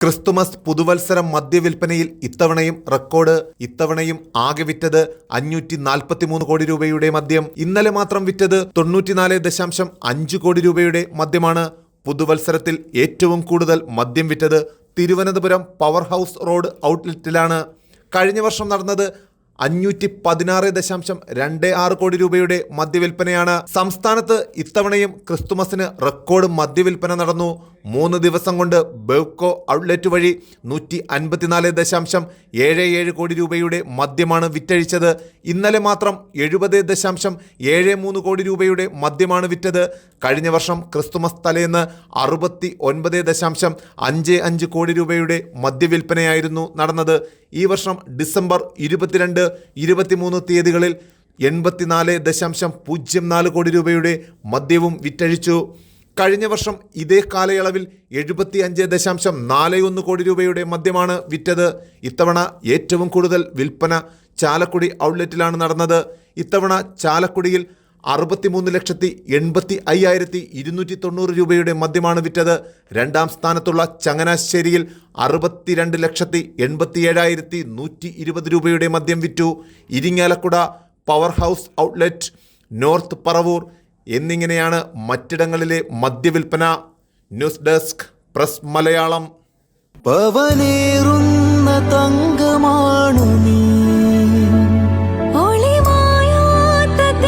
Christmas പുതുവത്സരം മദ്യവിൽപ്പനയിൽ ഇത്തവണയും record ഇത്തവണയും ആകെ വിറ്റത് അഞ്ഞൂറ്റി നാൽപ്പത്തിമൂന്ന് കോടി രൂപയുടെ മദ്യം. ഇന്നലെ മാത്രം വിറ്റത് തൊണ്ണൂറ്റിനാല് ദശാംശം അഞ്ച് കോടി രൂപയുടെ മദ്യമാണ്. പുതുവത്സരത്തിൽ ഏറ്റവും കൂടുതൽ മദ്യം വിറ്റത് തിരുവനന്തപുരം പവർ ഹൗസ് റോഡ് ഔട്ട്ലെറ്റിലാണ്. കഴിഞ്ഞ വർഷം നടന്നത് അഞ്ഞൂറ്റി പതിനാറ് ദശാംശം രണ്ട് ആറ് കോടി രൂപയുടെ മദ്യവിൽപ്പനയാണ്. സംസ്ഥാനത്ത് ഇത്തവണയും ക്രിസ്തുമസിന് റെക്കോർഡ് മദ്യവിൽപ്പന നടന്നു. മൂന്ന് ദിവസം കൊണ്ട് ബെവ്കോ ഔട്ട്ലെറ്റ് വഴി നൂറ്റി അൻപത്തിനാല് ദശാംശം ഏഴ് ഏഴ് കോടി രൂപയുടെ മദ്യമാണ് വിറ്റഴിച്ചത്. ഇന്നലെ മാത്രം എഴുപത് ദശാംശം ഏഴ് മൂന്ന് കോടി രൂപയുടെ മദ്യമാണ് വിറ്റത്. കഴിഞ്ഞ വർഷം ക്രിസ്തുമസ് തലേന്ന് അറുപത്തി ഒൻപത് ദശാംശം അഞ്ച് അഞ്ച് കോടി രൂപയുടെ മദ്യവിൽപ്പനയായിരുന്നു നടന്നത്. ഈ വർഷം ഡിസംബർ ഇരുപത്തിരണ്ട് ഇരുപത്തിമൂന്ന് തീയതികളിൽ എൺപത്തിനാല് ദശാംശം പൂജ്യം നാല് കോടി രൂപയുടെ മദ്യവും വിറ്റഴിച്ചു. കഴിഞ്ഞ വർഷം ഇതേ കാലയളവിൽ എഴുപത്തി അഞ്ച് ദശാംശം നാല് ഒന്ന് കോടി രൂപയുടെ മദ്യമാണ് വിറ്റത്. ഇത്തവണ ഏറ്റവും കൂടുതൽ വിൽപ്പന ചാലക്കുടി ഔട്ട്ലെറ്റിലാണ് നടന്നത്. ഇത്തവണ ചാലക്കുടിയിൽ അറുപത്തിമൂന്ന് ലക്ഷത്തി എൺപത്തി അയ്യായിരത്തി ഇരുന്നൂറ്റി തൊണ്ണൂറ് രൂപയുടെ മദ്യമാണ് വിറ്റത്. രണ്ടാം സ്ഥാനത്തുള്ള ചങ്ങനാശ്ശേരിയിൽ അറുപത്തിരണ്ട് ലക്ഷത്തി എൺപത്തി ഏഴായിരത്തി നൂറ്റി ഇരുപത് രൂപയുടെ മദ്യം വിറ്റു. Irinjalakuda power house outlet north Paravur എന്നിങ്ങനെയാണ് മറ്റിടങ്ങളിലെ മദ്യവിൽപ്പന. News desk press Malayalam. പവനേറുന്ന തങ്കമാണു നീ. ഒളിമായാത്ത